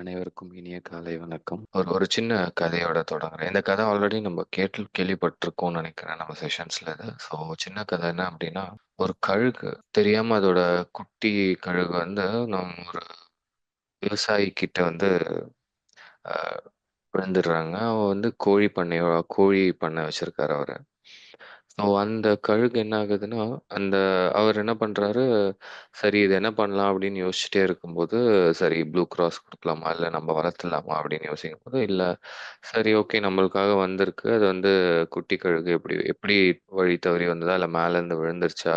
அனைவருக்கும் இனிய காலை வணக்கம். ஒரு ஒரு சின்ன கதையோட தொடங்குறேன். இந்த கதை ஆல்ரெடி நம்ம கேட்டு கேள்விப்பட்டிருக்கோம்னு நினைக்கிறேன் நம்ம செஷன்ஸ்ல இத. ஸோ சின்ன கதை என்ன அப்படின்னா ஒரு கழுகு தெரியாம அதோட குட்டி கழுகு வந்து நம்ம ஒரு விவசாயி கிட்ட வந்து விழுந்துடுறாங்க. அவ வந்து கோழி பண்ணையோ கோழி பண்ணை வச்சிருக்காரு அவரு. ஸோ அந்த கழுகு என்ன ஆகுதுன்னா, அந்த அவர் என்ன பண்றாரு, சரி இது என்ன பண்ணலாம் அப்படின்னு யோசிச்சுட்டே இருக்கும்போது, சரி ப்ளூ கிராஸ் குடுக்கலாமா? இல்ல நம்ம வளர்த்துலாமா அப்படின்னு யோசிக்கும்போது, இல்ல சரி ஓகே நம்மளுக்காக வந்திருக்கு. அது வந்து குட்டி கழுகு எப்படி எப்படி வழி தவறி வந்ததா? இல்ல மேலேருந்து விழுந்துருச்சா?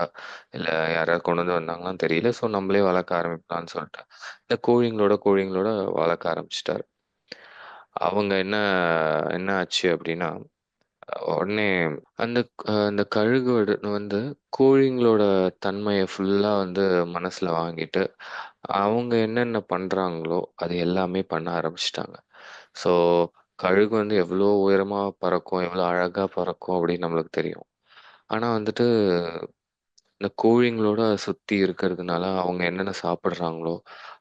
இல்ல யாராவது கொண்டு வந்து வந்தாங்களான்னு தெரியல. ஸோ நம்மளே வளர்க்க ஆரம்பிக்கலாம்ன்னு சொல்லிட்டு, இந்த கோழிங்களோட கோழிங்களோட வளர்க்க ஆரம்பிச்சுட்டாரு. அவங்க என்ன என்ன ஆச்சு அப்படின்னா, உடனே அந்த அந்த கழுகோட வந்து கோழிங்களோட தன்மையை ஃபுல்லா வந்து மனசுல வாங்கிட்டு, அவங்க என்னென்ன பண்றாங்களோ, அது எல்லாமே பண்ண ஆரம்பிச்சிட்டாங்க ஸோ கழுகு வந்து எவ்வளோ உயரமா பறக்கும், எவ்வளோ அழகா பறக்கும் அப்படின்னு நம்மளுக்கு தெரியும். ஆனா வந்துட்டு இந்த கோழிங்களோட சுத்தி இருக்கிறதுனால, அவங்க என்னென்ன சாப்பிடுறாங்களோ,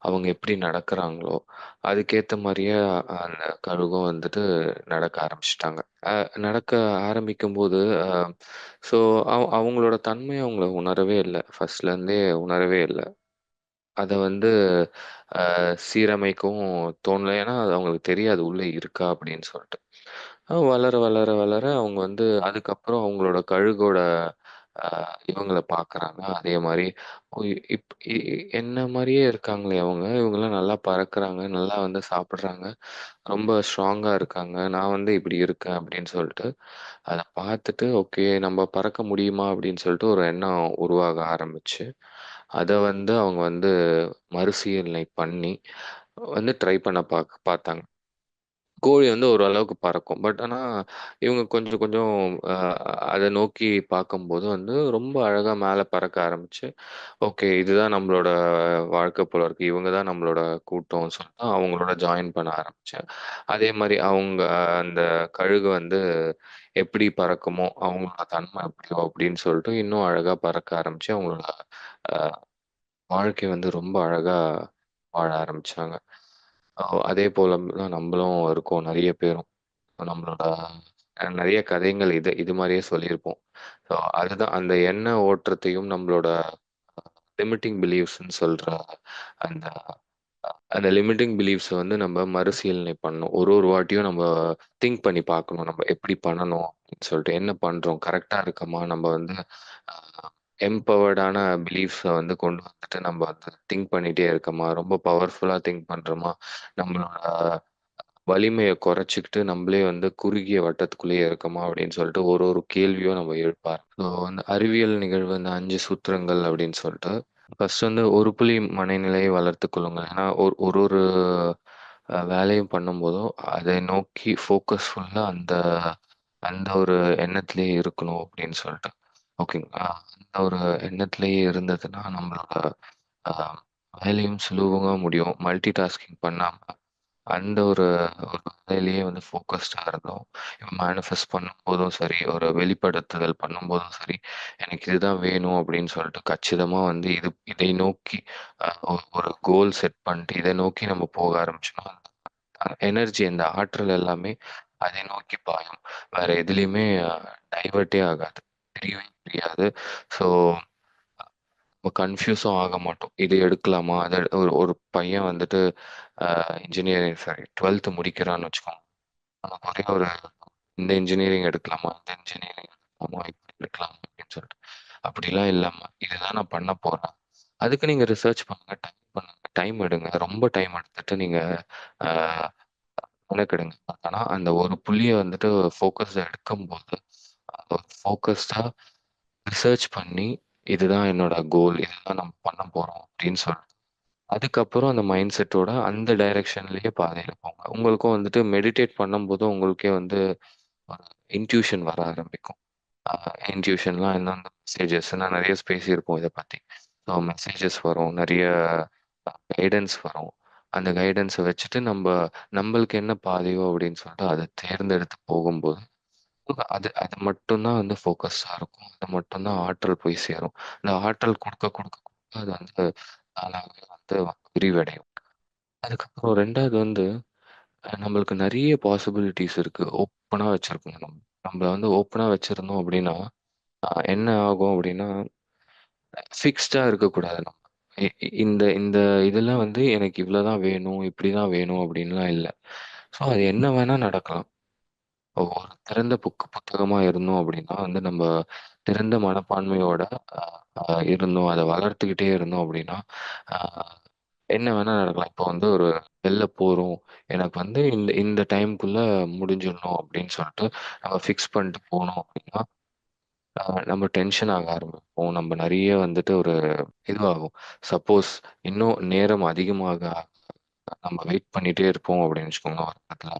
அவங்க எப்படி நடக்குறாங்களோ, அதுக்கேத்த மாரியே அந்த கழுகும் வந்துட்டு நடக்க ஆரம்பிச்சுட்டாங்க. அ நடக்க ஆரம்பிக்கும்போது, அ ஸோ அவ் அவங்களோட தன்மைய அவங்கள உணரவே இல்ல. ஃபர்ஸ்ட்லேருந்தே உணரவே இல்ல. அத வந்து அ சீரமைக்கவும் தோணல. ஏன்னா, அது அவங்களுக்கு தெரியாது உள்ள இருக்கா அப்படின்னு சொல்ட்டு. அ வளர, வளர, வளர அவங்க வந்து அதுக்கப்புறம் அவங்களோட கழுகோட இவங்களை பார்க்குறாங்க. அதே மாதிரி இப் இ என்ன மாதிரியே இருக்காங்களே அவங்க, இவங்கெல்லாம் நல்லா பறக்குறாங்க, நல்லா வந்து சாப்பிட்றாங்க ரொம்ப ஸ்ட்ராங்காக இருக்காங்க. நான் வந்து இப்படி இருக்கேன் அப்படின்னு சொல்லிட்டு அதை பார்த்துட்டு ஓகே நம்ம பறக்க முடியுமா அப்படின்னு சொல்லிட்டு ஒரு எண்ணம் உருவாக ஆரம்பிச்சு, அதை வந்து அவங்க வந்து மறுசீலனை பண்ணி வந்து ட்ரை பண்ண பார்க்க பார்த்தாங்க. கோழி வந்து ஓரளவுக்கு பறக்கும். பட் ஆனா, இவங்க கொஞ்சம் கொஞ்சம் அ அத நோக்கி பார்க்கும்போது வந்து ரொம்ப அழகா மேல பறக்க ஆரம்பிச்சு, ஓகே இதுதான் நம்மளோட வாழ்க்கை போல இருக்கு. இவங்க தான் நம்மளோட கூட்டம்னு சொல்லிட்டு அவங்களோட ஜாயின் பண்ண ஆரம்பிச்சேன். அதே மாரி அவங்க அந்த கழுகு வந்து எப்படி பறக்குமோ, அவங்களோட தன்மை எப்படியோ அப்படின்னு சொல்லிட்டு இன்னும் அழகா பறக்க ஆரம்பிச்சு, அவங்களோட அ வாழ்க்கை வந்து ரொம்ப அழகா வாழ ஆரம்பிச்சாங்க. அதே போல தான் இருக்கோம் நெறைய பேரும். நம்மளோட அ நெறைய கதைகள் இது இது மாரியே சொல்லியிருப்போம். ஸோ அதுதான் அந்த எண்ண ஓட்டத்தையும் நம்மளோட லிமிட்டிங் பிலீஃப்ஸ்ன்னு சொல்ற அந்த அந்த லிமிட்டிங் பிலீஃப்ஸ வந்து நம்ம மறுசீலனை பண்ணணும். ஒரு ஒரு வாட்டியும் நம்ம திங்க் பண்ணி பார்க்கணும். நம்ம எப்படி பண்ணணும் அப்படின்னு சொல்லிட்டு. என்ன பண்றோம்? கரெக்ட்டா இருக்கமா? நம்ம வந்து அ எம்பவர்டான பிலீஃப்ஸை வந்து கொண்டு வந்துட்டு நம்ம வந்து திங்க் பண்ணிட்டே இருக்கோமா ரொம்ப பவர்ஃபுல்லா திங்க் பண்றோமா? நம்மளோட வலிமையை குறைச்சிக்கிட்டு நம்மளே வந்து குறுகிய வட்டத்துக்குள்ளேயே இருக்கோமா? அப்படின்னு சொல்லிட்டு ஒரு ஒரு கேள்வியும் நம்ம எழுப்பார் ஸோ வந்து அறிவியல் நிகழ்வு இந்த அஞ்சு சூத்திரங்கள் அப்படின்னு சொல்லிட்டு, ஃபர்ஸ்ட் வந்து ஒரு புள்ளி மனநிலையை வளர்த்து கொள்ளுங்கள். ஏன்னா ஒரு ஒரு ஒரு வேலையும் பண்ணும்போதும், அதை நோக்கி ஃபோக்கஸ்ஃபுல்லாக அந்த அந்த ஒரு எண்ணத்திலேயே இருக்கணும் அப்படின்னு சொல்லிட்டு. ஓகேங்களா? அந்த ஒரு எண்ணத்திலேயே இருந்ததுன்னா நம்மளோட அ வேலையும் சுலபமா முடியும். மல்டி டாஸ்கிங் பண்ணாம அந்த ஒரு ஒரு வேலையிலேயே வந்து ஃபோக்கஸ்டா இருந்தோம். இப்போ மேனிஃபெஸ்ட் பண்ணும்போதும் சரி, ஒரு வெளிப்படுத்துதல் பண்ணும்போதும் சரி, எனக்கு இதுதான் வேணும் அப்படின்னு சொல்லிட்டு கச்சிதமா வந்து இது இதை நோக்கி அ ஒ ஒரு கோல் செட் பண்ணிட்டு இதை நோக்கி நம்ம போக ஆரம்பிச்சோம்னா, எனர்ஜி அந்த ஆற்றல் எல்லாமே அதை நோக்கி பாயும். வேற எதுலயுமே டைவர்ட்டே ஆகாது. தெரியவே தெரியாது. ஸோ நம்ம கன்ஃப்யூஸும் ஆக மாட்டோம். இது எடுக்கலாமா? அதை ஒரு ஒரு பையன் வந்துட்டு இன்ஜினியரிங் சாரி 12த் முடிக்கிறான்னு வச்சுக்கோங்க. அவனுக்கு ஒரே ஒரு இந்த இன்ஜினியரிங் எடுக்கலாமா? இந்த இன்ஜினியரிங் எடுக்கலாமா? இப்படி எடுக்கலாமா? அப்படின்னு சொல்லிட்டு. அப்படிலாம் இல்லாமல் இதுதான் நான் பண்ண போகிறேன் அதுக்கு நீங்கள் ரிசர்ச் பண்ணுங்க, டைம் பண்ணுங்கள் டைம் எடுங்க. ரொம்ப டைம் எடுத்துட்டு நீங்கள் அ மெனக்கெடுங்க. ஆனால் அந்த ஒரு புள்ளியை வந்துட்டு ஃபோக்கஸ்டா எடுக்கும்போது, ஃபோக்கஸ்டா ரிசர்ச் பண்ணி, இதுதான் என்னோட கோல். இதுதான் நம்ம பண்ண போறோம் அப்படின்னு சொல்லிட்டு, அதுக்கப்புறம் அந்த மைண்ட் செட்டோட அந்த டைரக்ஷன்லயே பாதையில போங்க. உங்களுக்கும் வந்துட்டு மெடிடேட் பண்ணும்போது உங்களுக்கே வந்து ஒரு இன்ட்யூஷன் வர ஆரம்பிக்கும். அ இன்ட்யூஷன்லாம் என்னென்ன மெசேஜஸ் நான் நெறைய பேசியிருப்போம் இத பத்தி. ஸோ மெசேஜஸ் வரும். நெறைய கைடன்ஸ் வரும். அந்த கைடன்ஸ வச்சுட்டு நம்ப நம்மளுக்கு என்ன பாதையோ அப்படின்னு சொல்லிட்டு அத தேர்ந்தெடுத்து போகும்போது, அது அது மட்டும் தான் வந்து ஃபோக்கஸ்டா இருக்கும். அது மட்டும் தான் ஆற்றல் போய் சேரும். இந்த ஆற்றல் குடுக்க குடுக்க குடுக்க அது வந்து தானாவே வந்து விரிவடையும். அதுக்கப்புறம் 2வது வந்து அ நம்மளுக்கு நெறைய பாசிபிலிட்டிஸ் இருக்கு. ஓப்பனா வச்சிருக்கணும் நம்ம. நம்மள வந்து ஓப்பனா வச்சிருந்தோம் அப்டின்னா, அ என்ன ஆகும் அப்டின்னா, ஃபிக்ஸ்டா இருக்கக்கூடாது நம்ம. இ இந்த இந்த இதெல்லாம் வந்து எனக்கு இவ்ளோதான் வேணும், இப்டிதான் வேணும் அப்டின்லாம் இல்ல. ஸோ அது என்ன வேணா நடக்கலாம். ஒரு திறந்த புக் புத்தகமா இருந்தோம் அப்படின்னா வந்து நம்ம திறந்த மனப்பான்மையோட அ அ இருந்தோம். அத வளர்த்துக்கிட்டே இருந்தோம் அப்படின்னா அ என்ன வேணா நடக்கலாம். இப்போ வந்து ஒரு வெளில போறோம். எனக்கு வந்து இந்த இந்த டைம்க்குள்ள முடிஞ்சிடணும் அப்படின்னு சொல்லிட்டு நம்ம ஃபிக்ஸ் பண்ணிட்டு போனோம் அப்படின்னா அ நம்ம டென்ஷன் ஆக ஆரம்பிப்போம். நம்ம நெறைய வந்துட்டு ஒரு இதுவாகும். சப்போஸ் இன்னும் நேரம் அதிகமாக நம்ம வெயிட் பண்ணிட்டே இருப்போம் அப்படின்னு வச்சுக்கோங்க ஒரு இடத்துல.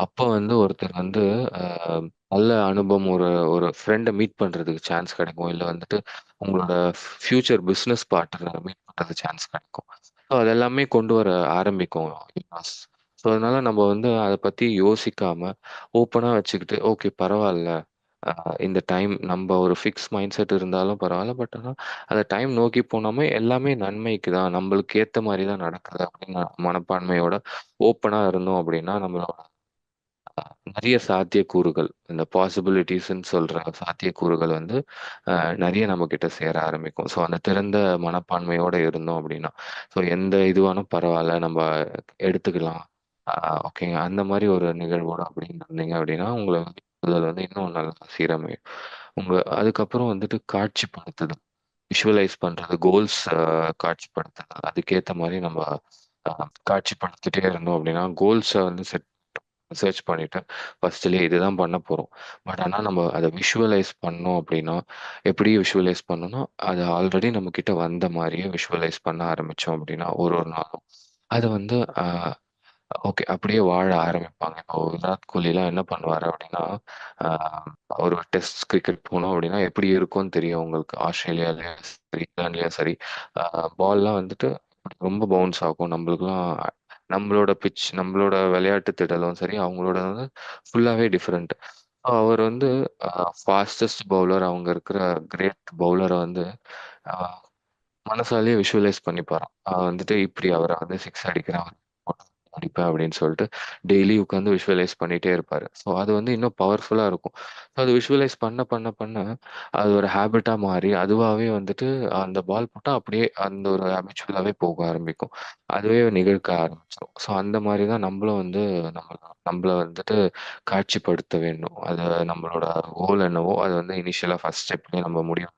அப்ப வந்து ஒருத்தர் வந்து அ நல்ல அனுபவம் ஒரு ஒரு ஃப்ரெண்ட மீட் பண்றதுக்கு சான்ஸ் கிடைக்கும். இல்ல வந்துட்டு உங்களோட ஃப்யூச்சர் பிசினஸ் பார்ட்னர மீட் பண்றதுக்கு சான்ஸ் கிடைக்கும். ஸோ அது எல்லாமே கொண்டு வர ஆரம்பிக்கும் லாஸ். ஸோ அதனால நம்ம வந்து அத பத்தி யோசிக்காம ஓப்பனா வச்சுக்கிட்டு, ஓகே பரவால்ல. அ இந்த டைம் நம்ம ஒரு ஃபிக்ஸ் மைண்ட் செட் இருந்தாலும் பரவால்ல. பட் ஆனா அந்த டைம் நோக்கி போனாமே எல்லாமே நன்மைக்கு தான். நம்மளுக்கு ஏத்த மாரி தான் நடக்குது அப்டின்னு மனப்பான்மையோட ஓப்பனா இருந்தோம் அப்டின்னா, நம்மளோட நிறைய சாத்தியக்கூறுகள். இந்த பாசிபிலிட்டிஸ்ன்னு சொல்ற சாத்தியக்கூறுகள் வந்து நிறைய நம்ம கிட்ட சேர ஆரம்பிக்கும். ஸோ அந்த திறந்த மனப்பான்மையோட இருந்தோம் அப்படின்னா ஸோ எந்த இதுவானும் பரவாயில்ல நம்ம எடுத்துக்கலாம். ஓகேங்க. அந்த மாதிரி ஒரு நிகழ்வோட அப்படின்னு இருந்தீங்க அப்படின்னா உங்களை வந்து முதல் வந்து இன்னும் நல்லா சீரமையும். உங்க அதுக்கப்புறம் வந்துட்டு காட்சிப்படுத்துதல். விஷுவலைஸ் பண்றது. கோல்ஸ் காட்சிப்படுத்துதல். அதுக்கேற்ற மாதிரி நம்ம காட்சிப்படுத்திட்டே இருந்தோம் அப்படின்னா கோல்ஸை வந்து செட் சர்ச் பண்ணிட்டு, ஃபர்ஸ்ட்லயே இதுதான் பண்ண போறோம். பட் ஆனா நம்ம அத விஷுவலைஸ் பண்ணோம் அப்படின்னா எப்படி விஷுவலைஸ் பண்ணணும்னா, அது ஆல்ரெடி நம்மகிட்ட வந்த மாரியே விஷுவலைஸ் பண்ண ஆரம்பிச்சோம் அப்படின்னா ஒரு ஒரு நாளும். அது வந்து அ ஓகே. அப்படியே வாழ ஆரம்பிப்பாங்க. இப்போ விராட் கோலிலாம் என்ன பண்ணுவாரு அப்படின்னா, அ ஒரு டெஸ்ட் கிரிக்கெட் போனோம் அப்படின்னா, எப்படி இருக்கும்னு தெரியும் உங்களுக்கு. ஆஸ்திரேலியாலயும் சரி, இங்கிலாந்துலயும் சரி, அ பால்லாம் வந்துட்டு ரொம்ப பவுன்ஸ் ஆகும். நம்மளுக்கெல்லாம் நம்மளோட பிச் நம்மளோட விளையாட்டு திடலும் சரி, அவங்களோட வந்து ஃபுல்லாகவே டிஃப்ரெண்ட் அவர் வந்து ஃபாஸ்டஸ்ட் பவுலர் அவங்க இருக்கிற கிரேட் பவுலரை வந்து மனசாலேயே விஷுவலைஸ் பண்ணிப்பாராம். வந்துட்டு இப்படி அவரை வந்து சிக்ஸ் அடிக்கிறவர் படிப்பேன் அப்படின்னு சொல்லிட்டு டெய்லி உட்காந்து விஷுவலைஸ் பண்ணிட்டே இருப்பாரு. ஸோ அது வந்து இன்னும் பவர்ஃபுல்லா இருக்கும். அது விஷுவலைஸ் பண்ண பண்ண பண்ண அது ஒரு ஹேபிட்டாக மாறி அதுவாவே வந்துட்டு அந்த பால் போட்டா அப்படியே அந்த ஒரு ஹேபிச்சுவலாகவே போக ஆரம்பிக்கும். அதுவே நிகழ்க்க ஆரம்பிச்சிடும் ஸோ அந்த மாதிரி தான் நம்மளும் வந்து நம்ம நம்மளை வந்துட்டு காட்சிப்படுத்த வேண்டும். அத நம்மளோட கோல் என்னவோ அது வந்து இனிஷியலா ஃபர்ஸ்ட் ஸ்டெப்லேயே நம்ம முடிவு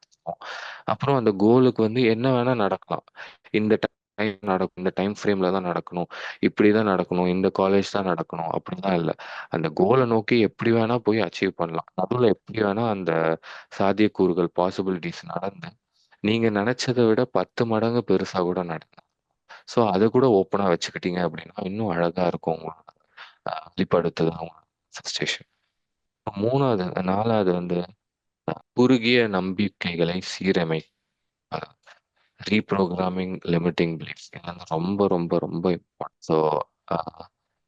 அப்புறம் அந்த கோலுக்கு வந்து என்ன வேணா நடக்கலாம். இந்த டைம் நடக்கும். இந்த டைம் ஃப்ரேம்ல தான் நடக்கணும். இப்படிதான் நடக்கணும். இந்த காலேஜ் தான் நடக்கணும். அப்படிலாம் இல்லை அந்த கோலை நோக்கி எப்படி வேணா போய் அச்சீவ் பண்ணலாம். நடுவுல எப்படி வேணா அந்த சாத்தியக்கூறுகள், பாசிபிலிட்டிஸ் நடந்து, நீங்க நினைச்சதை விட 10 மடங்கு பெருசா கூட நடக்கும் ஸோ அதை கூட ஓப்பனா வச்சுக்கிட்டீங்க அப்படின்னா, இன்னும் அழகா இருக்கும் உங்களோட அ வெளிப்படுத்துதல், உங்களோட மேனிஃபெஸ்டேஷன். 3வது 4வது வந்து குறுகிய நம்பிக்கைகளை சீரமை. Reprogramming limiting beliefs. இது ரொம்ப ரொம்ப ரொம்ப இம்பார்ட்டன்ட். ஸோ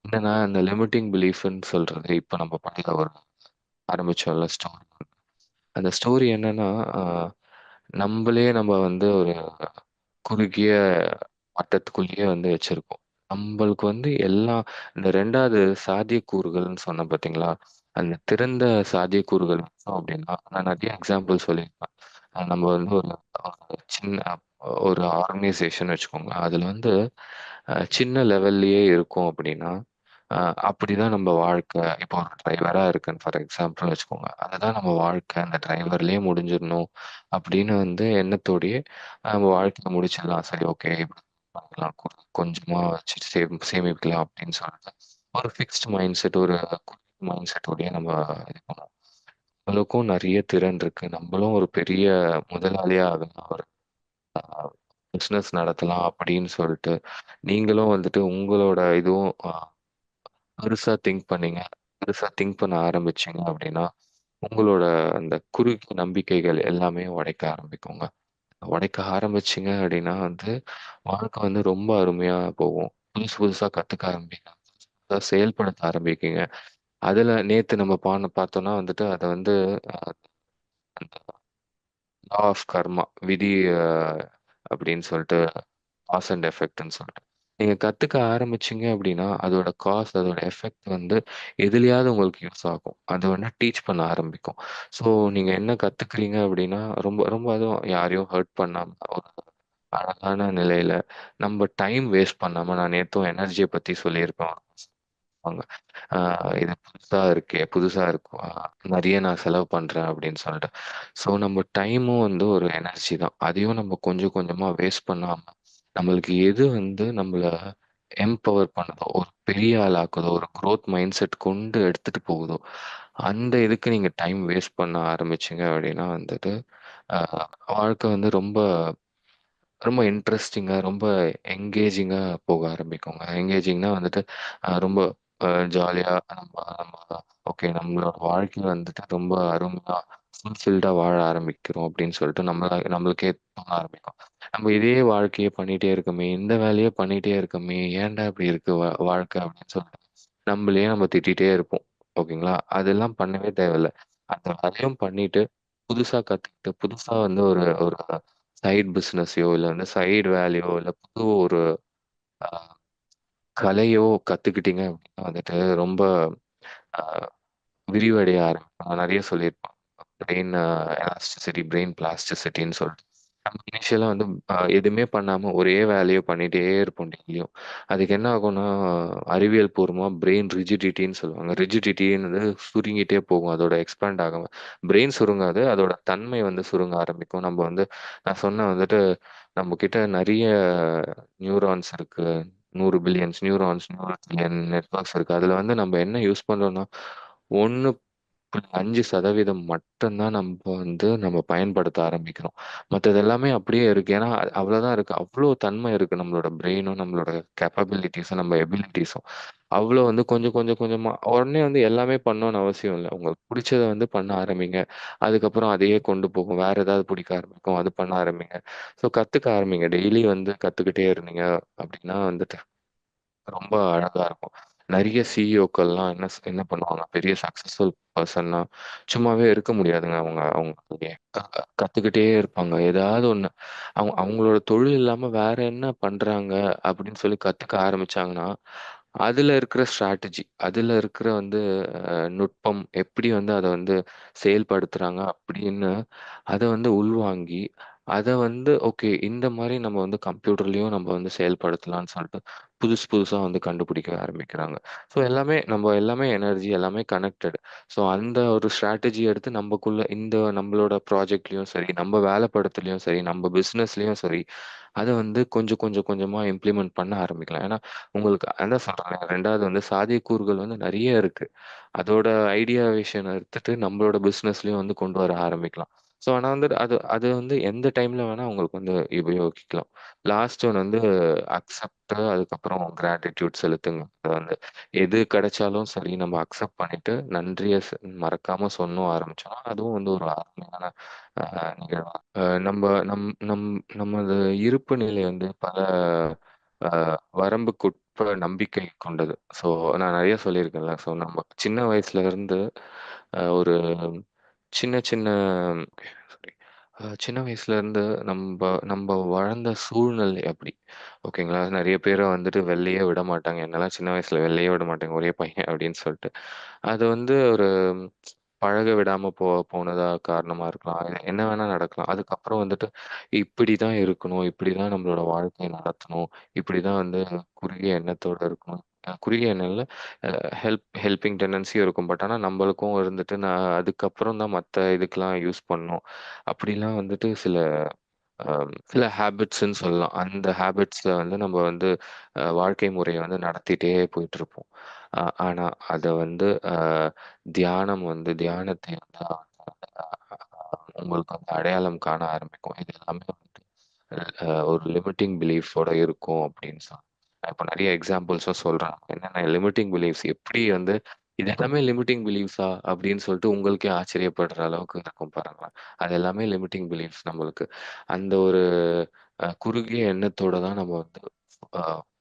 என்னன்னா, இந்த லிமிட்டிங் பிலீஃப்ன்னு சொல்றது இப்போ நம்ம படிக்க ஒரு ஆரம்பிச்சோம்ல ஸ்டோரி. அந்த ஸ்டோரி என்னன்னா, நம்மளே நம்ம வந்து ஒரு குறுகிய வட்டத்துக்குள்ளேயே வந்து வச்சிருக்கோம். நம்மளுக்கு வந்து எல்லா இந்த 2வது சாத்தியக்கூறுகள்ன்னு சொன்னேன் பார்த்தீங்களா? அந்த திறந்த சாத்தியக்கூறுகள் அப்படின்னா, நான் நிறைய எக்ஸாம்பிள் சொல்லியிருப்பேன். நம்ம வந்து ஒரு சின்ன ஒரு ஆர்கனைசேஷன் வச்சுக்கோங்க. அதில் வந்து சின்ன லெவல்லையே இருக்கோம் அப்படின்னா, அப்படிதான் நம்ம வாழ்க்கை. இப்போ ஒரு டிரைவராக இருக்குன்னு ஃபார் எக்ஸாம்பிள் வச்சுக்கோங்க. அதுதான் நம்ம வாழ்க்கை. அந்த டிரைவர்லேயே முடிஞ்சிடணும் அப்படின்னு வந்து எண்ணத்தோடயே நம்ம வாழ்க்கைய முடிச்சிடலாம். சரி ஓகே. பார்க்கலாம். கொஞ்சமாக வச்சுட்டு வச்சு சேம் சேமிக்கலாம் அப்படின்னு சொல்லிட்டு, ஒரு ஃபிக்ஸ்ட் மைண்ட் செட் ஒரு மைண்ட் செட்டோடய நம்ம இது பண்ணுவோம். நம்மளுக்கும் நிறைய திறன் இருக்கு. நம்மளும் ஒரு பெரிய முதலாளியாக ஆகலாம். ஒரு பிஸ்னஸ் பிசினஸ் நடத்தலாம் அப்படின்னு சொல்லிட்டு, நீங்களும் வந்துட்டு உங்களோட இதுவும் பெருசாக பெருசா திங்க் பண்ணீங்க. பெருசா திங்க் பண்ண ஆரம்பிச்சீங்க அப்படின்னா, உங்களோட அந்த குறுகிய நம்பிக்கைகள் எல்லாமே உடைக்க ஆரம்பிக்குங்க. உடைக்க ஆரம்பிச்சீங்க அப்படின்னா வந்து, வாழ்க்கை வந்து ரொம்ப அருமையா போகும். புதுசு புதுசா கத்துக்க ஆரம்பிங்க செயல்படுத்த ஆரம்பிக்குங்க அதுல நேத்து நம்ம பான பார்த்தோம்னா வந்துட்டு அதை வந்து அந்த லா ஆஃப் கர்மா விதி அப்படின்னு சொல்லிட்டு காஸ் அண்ட் எஃபெக்ட்னு சொல்லிட்டு. நீங்கள் கற்றுக்க ஆரம்பிச்சிங்க அப்படின்னா, அதோட காஸ் அதோட எஃபெக்ட் வந்து எதுலையாவது உங்களுக்கு யூஸ் ஆகும். அது வேணால் டீச் பண்ண ஆரம்பிக்கும். ஸோ நீங்கள் என்ன கற்றுக்குறீங்க அப்படின்னா, ரொம்ப ரொம்ப அதுவும் யாரையும் ஹர்ட் பண்ணாமல் ஒரு அழகான நிலையில் நம்ம டைம் வேஸ்ட் பண்ணாமல் நான் நேற்றும் எனர்ஜியை பற்றி சொல்லியிருப்பேன். வாங்க. ஆ இது புதுசா இருக்கே! புதுசா இருக்கும். நிறைய நெறைய நான் செலவு பண்றேன் அப்படின்னு சொல்லிட்டு. ஸோ நம்ம டைமும் வந்து ஒரு எனர்ஜி தான். அதையும் நம்ம கொஞ்சம் கொஞ்சமா வேஸ்ட் பண்ணாம, நம்மளுக்கு எது வந்து நம்மள எம்பவர் பண்ணுதோ, ஒரு பெரிய ஆளாக்குதோ, ஒரு குரோத் மைண்ட் செட் கொண்டு எடுத்துட்டு போகுதோ, அந்த இதுக்கு நீங்க டைம் வேஸ்ட் பண்ண ஆரம்பிச்சீங்க அப்படின்னா வந்துட்டு, வாழ்க்கை வந்து ரொம்ப ரொம்ப இன்ட்ரஸ்டிங்கா, ரொம்ப என்கேஜிங்கா போக ஆரம்பிக்குங்க. என்கேஜிங்னா வந்துட்டு அ ரொம்ப அ ஜாலியா நம்ம நம்ம ஓகே நம்மளோட வாழ்க்கை வந்துட்டு ரொம்ப அருமையா ஃபுல்ஃபில்டா வாழ ஆரம்பிக்கிறோம் அப்படின்னு சொல்லிட்டு நம்மள நம்மளுக்கே தோண ஆரம்பிக்கும். நம்ம இதே வாழ்க்கைய பண்ணிட்டே இருக்கோமே, இந்த வேலையே பண்ணிட்டே இருக்கோமே, ஏன்டா இப்படி இருக்கு வா வாழ்க்கை அப்படின்னு சொல்லிட்டு நம்மளயே நம்ம திட்டிட்டே இருப்போம். ஓகேங்களா? அதெல்லாம் பண்ணவே தேவையில்ல. அந்த வேலையும் பண்ணிட்டு, புதுசா கத்துக்கிட்டு, புதுசா வந்து ஒரு ஒரு சைட் பிசினஸையோ, இல்ல வந்து சைடு வேலையோ, இல்ல புது ஒரு அ கலையோ கத்துக்கிட்டீங்க அப்படின்னா வந்துட்டு ரொம்ப அ விரிவடைய ஆரம்பிக்கும். நான் நெறைய சொல்லியிருப்பேன். பிரெயின் எலாஸ்டிசிட்டி, பிரெயின் பிளாஸ்டிசிட்டின்னு சொல்லிட்டு. நம்ம இனிஷியலா வந்து அ எதுவுமே பண்ணாம ஒரே வேலைய பண்ணிட்டே இருப்போம் டெய்லியும். அதுக்கு என்ன ஆகும்னா, அறிவியல் பூர்வமா பிரெயின் ரிஜிடிட்டின்னு சொல்லுவாங்க. ரிஜிடிட்டின்றது சுருங்கிட்டே போகும். அதோட எக்ஸ்பேண்ட் ஆகாம. பிரெயின் சுருங்காது. அதோட தன்மை வந்து சுருங்க ஆரம்பிக்கும். நம்ம வந்து நான் சொன்ன வந்துட்டு, நம்ம கிட்ட நெறைய நியூரான்ஸ் இருக்கு. 100 பில்லியன்ஸ் நியூரான்ஸ், 100 ட்ரில்லியன் நெட்வொர்க்ஸ் இருக்கு. அதுல வந்து நம்ம என்ன யூஸ் பண்றோம்னா, அஞ்சு சதவீதம் மட்டும்தான் நம்ம வந்து நம்ம பயன்படுத்த ஆரம்பிக்கிறோம். மற்றது எல்லாமே அப்படியே இருக்கு. ஏன்னா, அவ்வளோதான் இருக்கு. அவ்வளோ தன்மை இருக்கு நம்மளோட பிரெயினும், நம்மளோட கேப்பபிலிட்டிஸும் நம்ம எபிலிட்டிஸும் அவ்வளோ வந்து கொஞ்சம் கொஞ்சம் கொஞ்சமா உடனே வந்து எல்லாமே பண்ணணும்னு அவசியம் இல்லை உங்களுக்கு பிடிச்சதை வந்து பண்ண ஆரம்பிங்க. அதுக்கப்புறம் அதையே கொண்டு போகும். வேற ஏதாவது பிடிக்க ஆரம்பிக்கும். அது பண்ண ஆரம்பிங்க. ஸோ கத்துக்க ஆரம்பிங்க. டெய்லி வந்து கத்துக்கிட்டே இருந்தீங்க அப்படின்னா வந்துட்டு ரொம்ப அழகா இருக்கும். நிறைய சிஇஓக்கள்லாம் என்ன ஸ் என்ன பண்ணுவாங்க, பெரிய சக்சஸ்ஃபுல் பர்சன்னா சும்மாவே இருக்க முடியாதுங்க. அவங்க அவங்க க கத்துக்கிட்டே இருப்பாங்க. ஏதாவது ஒண்ணு. அவங்க அவங்களோட தொழில் இல்லாம வேற என்ன பண்றாங்க அப்படின்னு சொல்லி கத்துக்க ஆரம்பிச்சாங்கன்னா, அதுல இருக்கிற ஸ்ட்ராட்டஜி, அதுல இருக்கிற வந்து அ நுட்பம், எப்படி வந்து அத வந்து செயல்படுத்துறாங்க அப்படின்னு அத வந்து உள்வாங்கி, அத வந்து ஓகே இந்த மாரி நம்ம வந்து கம்ப்யூட்டர்லயும் நம்ம வந்து செயல்படுத்தலாம்னு சொல்லிட்டு புதுசு புதுசா வந்து கண்டுபிடிக்க ஆரம்பிக்கிறாங்க. ஸோ எல்லாமே நம்ம எல்லாமே எனர்ஜி எல்லாமே கனெக்டட். ஸோ அந்த ஒரு ஸ்ட்ராட்டஜி எடுத்து நம்பக்குள்ள இந்த நம்மளோட ப்ராஜெக்ட்லயும் சரி, நம்ம வேலை படத்துலயும் சரி, நம்ம பிசினஸ்லயும் சரி, அத வந்து கொஞ்சம் கொஞ்சம் கொஞ்சமா இம்ப்ளிமெண்ட் பண்ண ஆரம்பிக்கலாம். ஏன்னா, உங்களுக்கு அதான் சொல்றேன் 2வது வந்து சாத்தியக்கூறுகள் வந்து நெறைய இருக்கு. அதோட ஐடியாவேஷன எடுத்துட்டு நம்மளோட பிசினஸ்லயும் வந்து கொண்டு வர ஆரம்பிக்கலாம். ஸோ ஆனா வந்து அது அது வந்து எந்த டைம்ல வேணா உங்களுக்கு வந்து உபயோகிக்கலாம். லாஸ்ட் ஒன் வந்து அக்செப்ட் அதுக்கப்புறம் கிராட்டிட்யூட் செலுத்துங்க. அது வந்து எது கிடைச்சாலும் சரி நம்ம அக்செப்ட் பண்ணிட்டு நன்றிய ஸ் மறக்காம சொன்னோம் ஆரம்பிச்சோம்னா, அதுவும் வந்து ஒரு அருமையான அ நிகழ்வா அ நம் நம் நமது இருப்பு நிலை வந்து பல அ வரம்புக்குட்ப நம்பிக்கை கொண்டது. ஸோ நான் நெறைய சொல்லியிருக்கேன்ல. ஸோ நம்ம சின்ன வயசுல இருந்து அ ஒரு சின்ன சின்ன சாரி சின்ன வயசுல இருந்து நம்ப நம்ப வளர்ந்த சூழ்நிலை அப்படி. ஓகேங்களா? நெறைய பேர வந்துட்டு வெளிலயே விட மாட்டாங்க. என்னலாம் சின்ன வயசுல வெளிலயே விட மாட்டாங்க. ஒரே பையன் அப்படின்னு சொல்ட்டு. அது வந்து ஒரு பழக விடாம போ போனதா காரணமா இருக்கலாம். என்ன வேணா நடக்கலாம். அதுக்கப்புறம் வந்துட்டு இப்படிதான் இருக்கணும். இப்படிதான் நம்மளோட வாழ்க்கைய நடத்தணும். இப்படிதான் வந்து குறுகிய எண்ணத்தோட இருக்கணும். குறுகிய நல்ல ஹெல்ப் ஹெல்பிங் டெண்டன்சியும் இருக்கும். பட் ஆனா நம்மளுக்கும் இருந்துட்டு நான் அதுக்கப்புறம் தான் மத்த இதுக்கெல்லாம் யூஸ் பண்ணோம் அப்படிலாம் வந்துட்டு சில சில ஹேபிட்ஸ்ன்னு சொல்லலாம். அந்த ஹேபிட்ஸில் வந்து நம்ம வந்து வாழ்க்கை முறையை வந்து நடத்திட்டே போயிட்டுருப்போம். அ ஆனா அதை வந்து தியானம் வந்து தியானத்தை வந்து உங்களுக்கு வந்து அடையாளம் காண ஆரம்பிக்கும். இது எல்லாமே வந்துட்டு ஒரு லிமிட்டிங் பிலீஃபோட இருக்கும் அப்படின்னு சொல்லலாம். நான் இப்போ நிறைய எக்ஸாம்பிள்ஸும் சொல்கிறேன் என்னென்ன லிமிட்டிங் பிலீஃப்ஸ் எப்படி வந்து இது எல்லாமே லிமிட்டிங் பிலீஃப்ஸா அப்படின்னு சொல்லிட்டு உங்களுக்கே ஆச்சரியப்படுற அளவுக்கு இருக்கும் பாருங்களேன். அது எல்லாமே லிமிட்டிங் பிலீஃப்ஸ் நம்மளுக்கு. அந்த ஒரு குறுகிய எண்ணத்தோட தான் நம்ம வந்து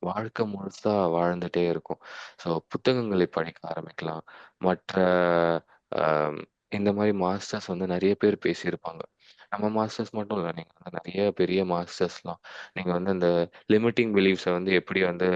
வாழ்க்கை முழுசா வாழ்ந்துட்டே இருக்கும் ஸோ புத்தகங்களை படிக்க ஆரம்பிக்கலாம். மற்ற இந்த மாதிரி மாஸ்டர்ஸ் வந்து நிறைய பேர் பேசியிருப்பாங்க. நம்ம மாஸ்டர்ஸ் மட்டும் இல்லை நீங்கள் வந்து நிறைய பெரிய மாஸ்டர்ஸ்லாம் நீங்கள் வந்து அந்த லிமிட்டிங் பிலீஃப்ஸை வந்து எப்படி வந்து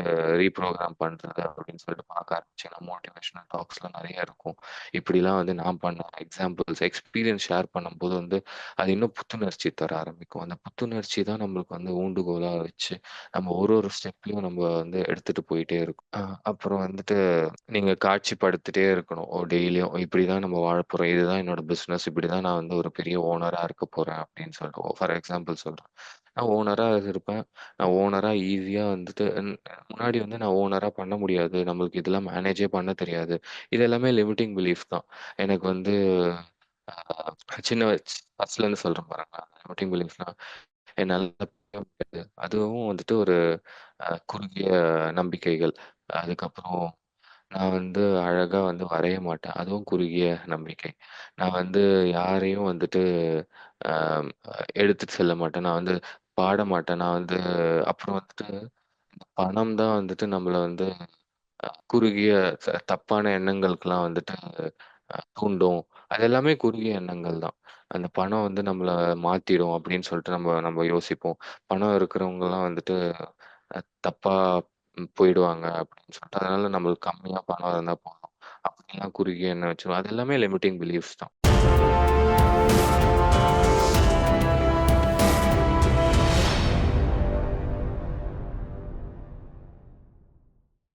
ரீப்ரோக்ராம் பண்ணுறது அப்படின்னு சொல்லிட்டு பார்க்க ஆரம்பிச்சிங்கன்னா மோட்டிவேஷனல் டாக்ஸ்லாம் நிறைய இருக்கும். இப்படிலாம் வந்து நான் பண்ண எக்ஸாம்பிள்ஸ், எக்ஸ்பீரியன்ஸ் ஷேர் பண்ணும்போது வந்து அது இன்னும் புத்துணர்ச்சி தர ஆரம்பிக்கும். அந்த புத்துணர்ச்சி தான் நம்மளுக்கு வந்து ஊண்டுகோலாக வச்சு, நம்ம ஒரு ஒரு ஸ்டெப்லையும் நம்ம வந்து எடுத்துகிட்டு போயிட்டே இருக்கோம். அப்புறம் வந்துட்டு நீங்கள் காட்சிப்படுத்திட்டே இருக்கணும். டெய்லியும் இப்படி தான் நம்ம வாழப்போகிறோம் இதுதான் என்னோட இப்படி தான் நான் வந்து ஒரு பெரிய ஓனராக இருக்க போகிறேன் போகிறேன் அப்படின்னு சொல்லிட்டு ஃபார் எக்ஸாம்பிள் சொல்றேன். நான் ஓனரா இருப்பேன். நான் ஓனரா ஈஸியா வந்துட்டு முன்னாடி வந்து நான் ஓனரா பண்ண முடியாது. நம்மளுக்கு இதெல்லாம் மேனேஜே பண்ண தெரியாது. இது எல்லாமே லிமிட்டிங் பிலீஃப் தான். எனக்கு வந்து சின்ன வயசு ஃபர்ஸ்ட்லேருந்து சொல்றேன் பாருங்க. லிமிட்டிங் பிலீஃப்னா என்னால் அதுவும் வந்துட்டு ஒரு குறுகிய நம்பிக்கைகள். அதுக்கப்புறம் நான் வந்து அழகா வந்து வரைய மாட்டேன். அதுவும் குறுகிய நம்பிக்கை. நான் வந்து யாரையும் வந்துட்டு எடுத்துட்டு செல்ல மாட்டேன். நான் வந்து பாட மாட்டேன். நான் வந்து அப்புறம் வந்துட்டு பணம் தான் வந்துட்டு நம்மள வந்து அ குறுகிய ச தப்பான எண்ணங்களுக்கெல்லாம் வந்துட்டு அ தூண்டும். அது எல்லாமே குறுகிய எண்ணங்கள் தான். அந்த பணம் வந்து நம்மள மாத்திடும் அப்படின்னு சொல்லிட்டு நம்ம நம்ம யோசிப்போம். பணம் இருக்கிறவங்கலாம் வந்துட்டு அ தப்பா ம் போயிடுவாங்க அப்படின்னு சொல்லிட்டு, அதனால நம்மளுக்கு கம்மியா பணம் இருந்தா போதும். அப்படிலாம் குறுகிய எண்ணம் வச்சுருவோம். அது எல்லாமே லிமிட்டிங் பிலீஃப்ஸ் தான்.